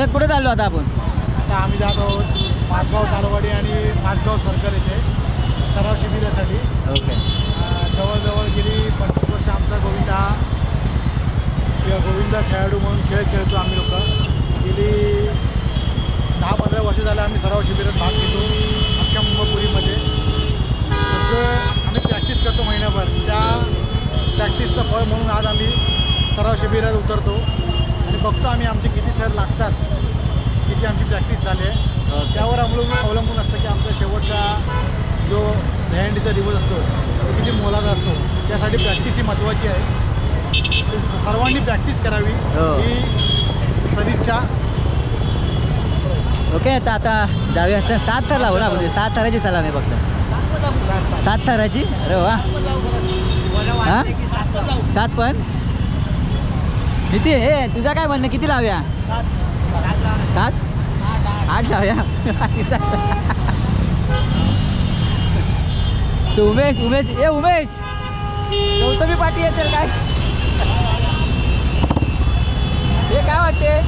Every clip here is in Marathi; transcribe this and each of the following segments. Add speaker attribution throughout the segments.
Speaker 1: परत कुठे चाललो आता आपण?
Speaker 2: आता आम्ही जात आहोत माझगाव चालवाडी आणि माझगाव सर्कल येथे सराव शिबिरासाठी.
Speaker 1: ओके.
Speaker 2: जवळजवळ गेली पंचवीस वर्ष आमचा गोविंद हा किंवा गोविंद खेळाडू म्हणून खेळ खेळतो आम्ही लोक. गेली दहा पंधरा वर्ष झालं आम्ही सराव शिबिरात भाग घेतो अख्ख्या मुंबईपुरीमध्ये. जो आम्ही प्रॅक्टिस करतो महिन्याभर त्या प्रॅक्टिसचं फळ म्हणून आज आम्ही सराव शिबिरात उतरतो. बघतो आम्ही आमचे किती थर लागतात किती आमची प्रॅक्टिस झाली आहे. त्यावर अवलंबून अवलंबून असतं की आमचा शेवटचा जो दहंडीचा दिवस असतो तो किती मोलाचा असतो त्यासाठी प्रॅक्टिस ही महत्त्वाची आहे. सर्वांनी प्रॅक्टिस करावी
Speaker 1: हो.
Speaker 2: ही सदिच्छा.
Speaker 1: ओके तर आता जाऊया. सात थर लावू ना आपण. सात थराची सलाम आहे फक्त. सात थराची? अरे वा. हा? सात पण? किती हे तुझा काय म्हणणं? किती लावूया? सात? आठ लावूया. तू उमेश उमेश ए उमेश! गौतमी पाठी येते काय? हे काय वाटते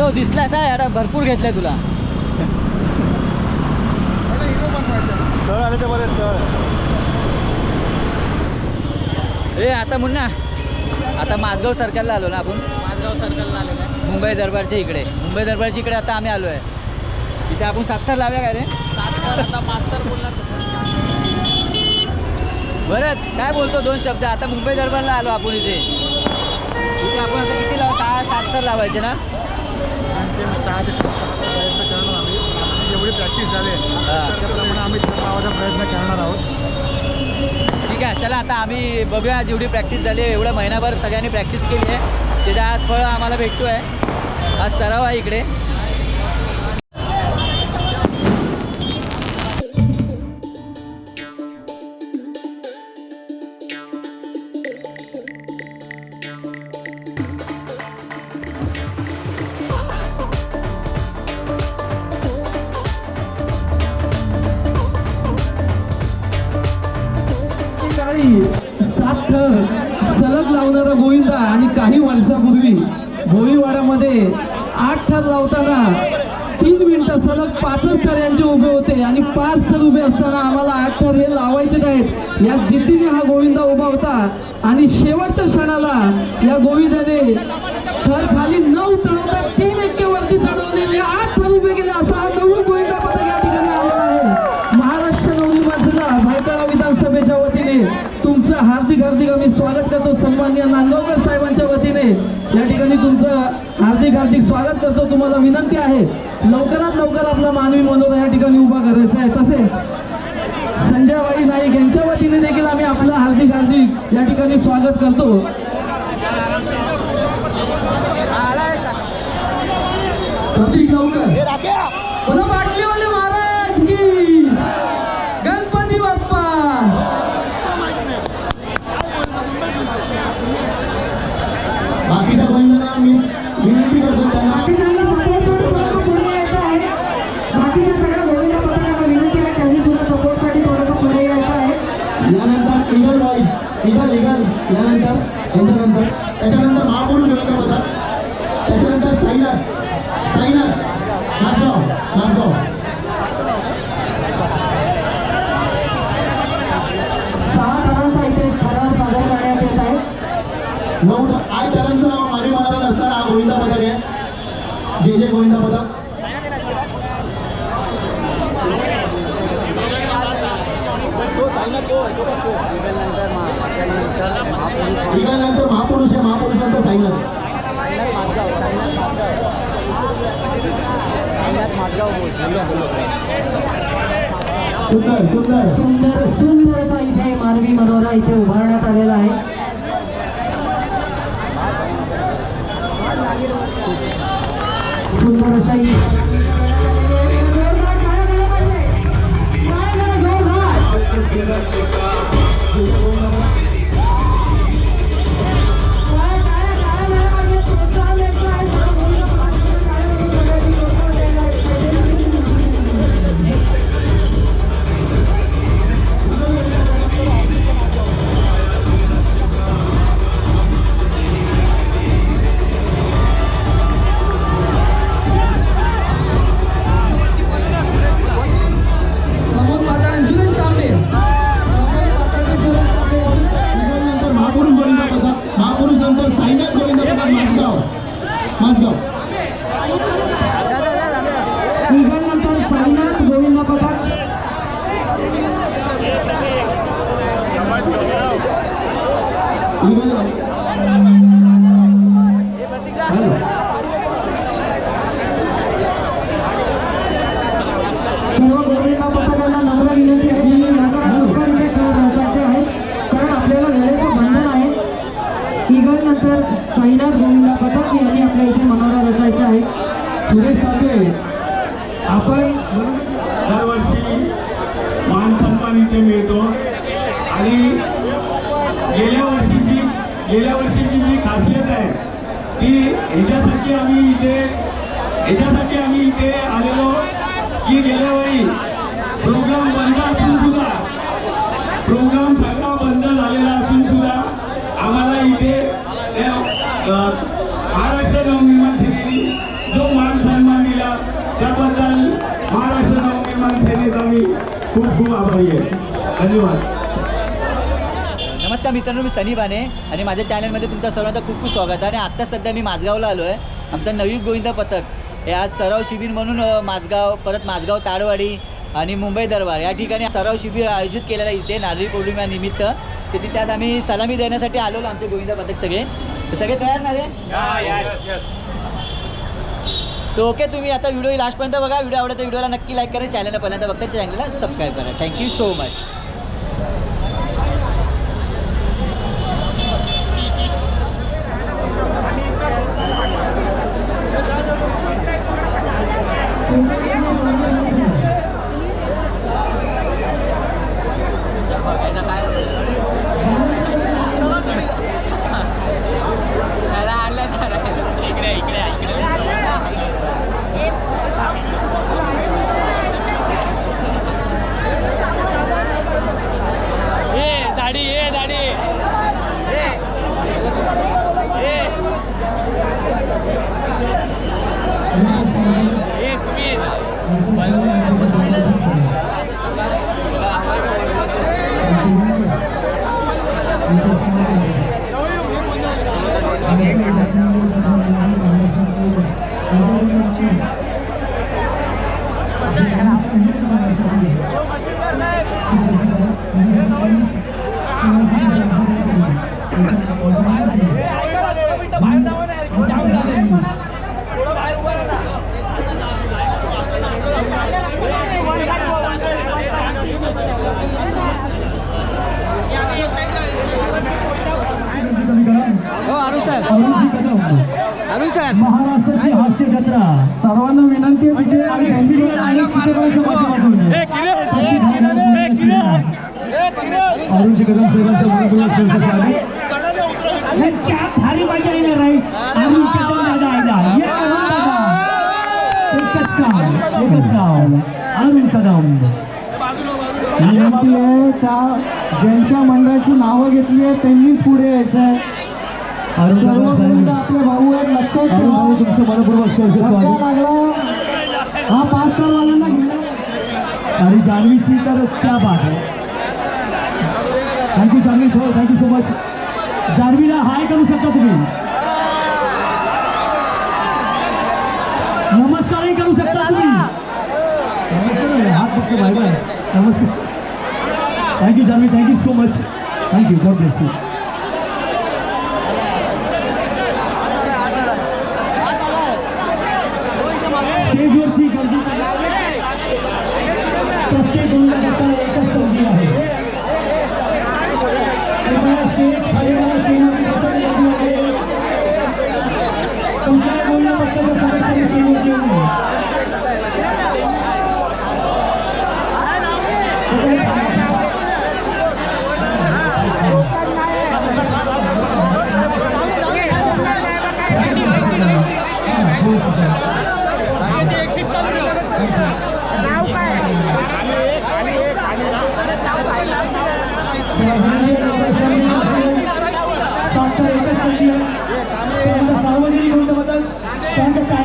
Speaker 1: जाधव दिसलास आहे आता भरपूर घेतलंय तुला.
Speaker 3: स्थळ आले तर बरे स्थळ.
Speaker 1: ए आता मुन्ना आता माझगाव सर्कलला आलो ना आपण.
Speaker 4: माझगाव सर्कलला आहे
Speaker 1: मुंबई दरबारच्या इकडे. मुंबई दरबारच्या इकडे आता आम्ही आलो आहे तिथे आपण सात लाव्या काय रे?
Speaker 4: सात आता मास्तर बोलणार
Speaker 1: बरं काय बोलतो दोन शब्द? आता मुंबई दरबारला आलो आपण इथे. इथे आपण आता किती लाव? सहा सात लावायचे ना?
Speaker 2: अंतिम सहा ते सात तासाचा प्रयत्न करणार आम्ही आमची जेवढी प्रॅक्टिस झाली. त्याप्रमाणे आम्ही लावायचा प्रयत्न करणार आहोत.
Speaker 1: ठीक आहे चला आता आम्ही बघूया जेवढी प्रॅक्टिस झाली आहे. एवढं महिनाभर सगळ्यांनी प्रॅक्टिस केली आहे. त्याचा आज फळ आम्हाला भेटतो आहे आज सराव आहे इकडे.
Speaker 5: आठ थर लावताना तीन मिनिटं सलग पाचच थर यांचे उभे होते आणि पाच थर उभे असताना आम्हाला आठ थर हे लावायचेच आहेत. या जिद्दीने हा गोविंदा उभा होता आणि शेवटच्या क्षणाला या गोविंदाने थर खाली न उतरवता तीन एक्केवरती चढवलेले आठ थर उभे केले. असा हा नवीन गोविंदा पथक या ठिकाणी आलेला आहे. महाराष्ट्र नवरी माणसाला भायखळा विधानसभेच्या वतीने तुमचं हार्दिक हार्दिक आम्ही स्वागत करतो. सन्मान्य नांदगावकर साहेबांच्या वतीने. या ठिकाणी तुमचं हार्दिक हार्दिक स्वागत करतो. तुम्हाला विनंती आहे लवकरात लवकर आपला मानवी मनोरा या ठिकाणी उभा करायचा आहे. तसेच संजयवाडी नाईक यांच्या वतीने देखील आम्ही आपलं हार्दिक हार्दिक या ठिकाणी स्वागत करतो. प्रतीक लवकर महाराज की!
Speaker 6: नऊ आठ जणांचा महाराज असताना हा गोविंदा पदक आहे. जे जे गोविंदा पदक. नंतर महापुरुष आहे महापुरुषांचा साईनाथ सुंदर सुंदर.
Speaker 7: सुंदर सुंदर असा इथे मानवी मनोरा इथे उभारण्यात आलेला आहे सुंदर असा इ-
Speaker 8: प्रमोद
Speaker 6: साईनाथ गोविंद
Speaker 7: पथक यांनी आपल्या इथे मनोरा रचायचे आहे
Speaker 9: सुरेश तांबे आपण दरवर्षी मान सन्मान इथे मिळतो. आणि गेल्या वर्षीची गेल्या वर्षीची जी खासियत आहे ती ह्याच्यासाठी आम्ही इथे ह्याच्यासाठी आम्ही इथे आलेलो की गेल्या वेळी प्रोग्राम बंद असून सुद्धा प्रोग्राम सगळा बंद झालेला असून सुद्धा आम्हाला इथे महाराष्ट्र नवनिर्माण सेनेने जो मान सन्मान दिला त्याबद्दल महाराष्ट्र नवनिर्माण सेनेचा मी खूप खूप आभारी आहे. धन्यवाद.
Speaker 1: नमस्कार मित्रांनो मी सनी बाने आणि माझ्या चॅनलमध्ये तुमचं सर्वांचं खूप खूप स्वागत आहे. आणि आत्ता सध्या मी माझगावला आलो आहे. आमचं नवीन गोविंद पथक हे आज सराव शिबिर म्हणून माझगाव परत माझगाव ताडवाडी आणि मुंबई दरबार या ठिकाणी सराव शिबिर आयोजित केलेलं आहे इथे नारळी पौर्णिमेनिमित्त तिथे त्यात आम्ही सलामी देण्यासाठी आलेलो आमचे गोविंद पथक सगळे. सगळे तयार ना रे? तो ओके तुम्ही आता व्हिडिओ लास्टपर्यंत बघा. व्हिडिओ आवडत व्हिडिओला नक्की लाईक करा. चॅनलला पहिल्यांदा बघता चॅनलला सबस्क्राईब करा. Thank you so much
Speaker 9: Thank
Speaker 1: you. Arun
Speaker 8: महाराष्ट्राची हास्य जत्रा. सर्वांना विनंती आहे तिथे त्यांची आणि चित्रकलेच्या माध्यमातून अरुणजी कदम साहेबांचं मनपूर्वक स्वागत आहे. चहा थाली पाहिजे आहे ना राईट अरुण कदम दादा आयला ये अरुण दादा. एकच नाव एकच नाव अरुण कदम. विनंती आहे त्या ज्यांच्या मंडळाची नावं घेतली आहे त्यांनीच पुढे यायचं आहे सर्व आपले भाऊ आहेत लक्षात ठेवा.
Speaker 2: तुमचं मनपूर्वक
Speaker 8: लागला हा पाच घेऊन आणि जान्हवीची तर त्या बात आहे. थँक्यू जान्हवी हो थँक्यू सो मच जान्हवीला हाय करू शकता तुम्ही. नमस्कारही करू शकता तुम्ही. हात फक्त बाहेर आहे. नमस्कार. Thank you Janhavi thank you so much thank you God bless you Thank you.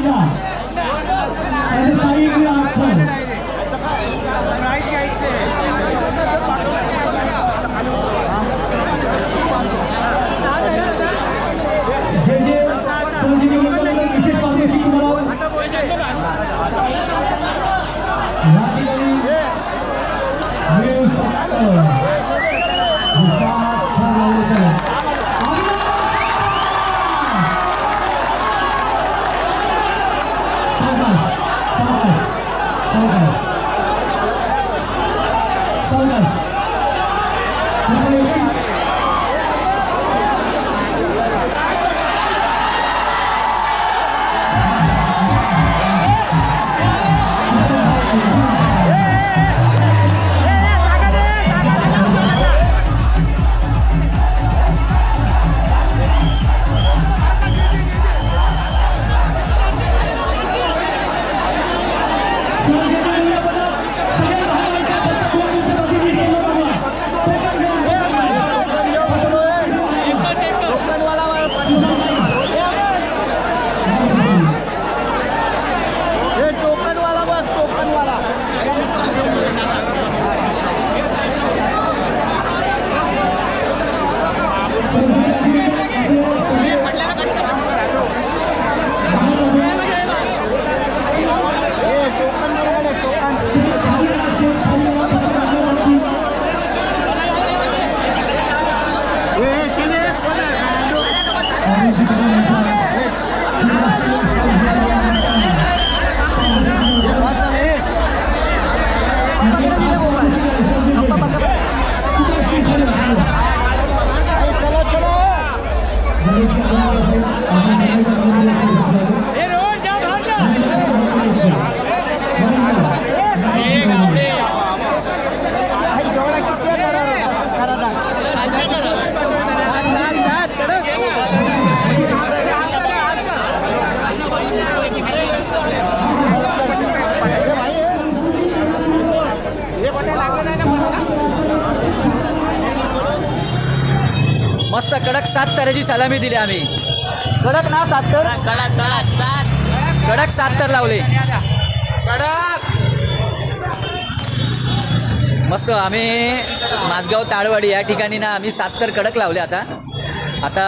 Speaker 8: सात
Speaker 1: ताऱ्याची सलामी दिली आम्ही. कडक ना सात तर?
Speaker 4: कडक कडक सात.
Speaker 1: कडक सात तर लावले.
Speaker 4: कडक
Speaker 1: मस्त आम्ही माझगाव ताळवाडी या ठिकाणी ना आम्ही सात तर कडक लावले आता. आता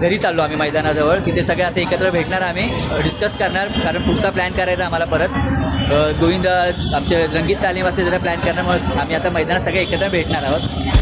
Speaker 1: घरी चाललो आम्ही मैदानाजवळ. तिथे सगळे आता एकत्र भेटणार आम्ही. डिस्कस करणार कारण पुढचा प्लॅन करायचा आम्हाला परत. गोविंद आमचे रंगीत तालीम असते जरा प्लॅन करण्यामुळे आम्ही आता मैदानात सगळे एकत्र भेटणार आहोत.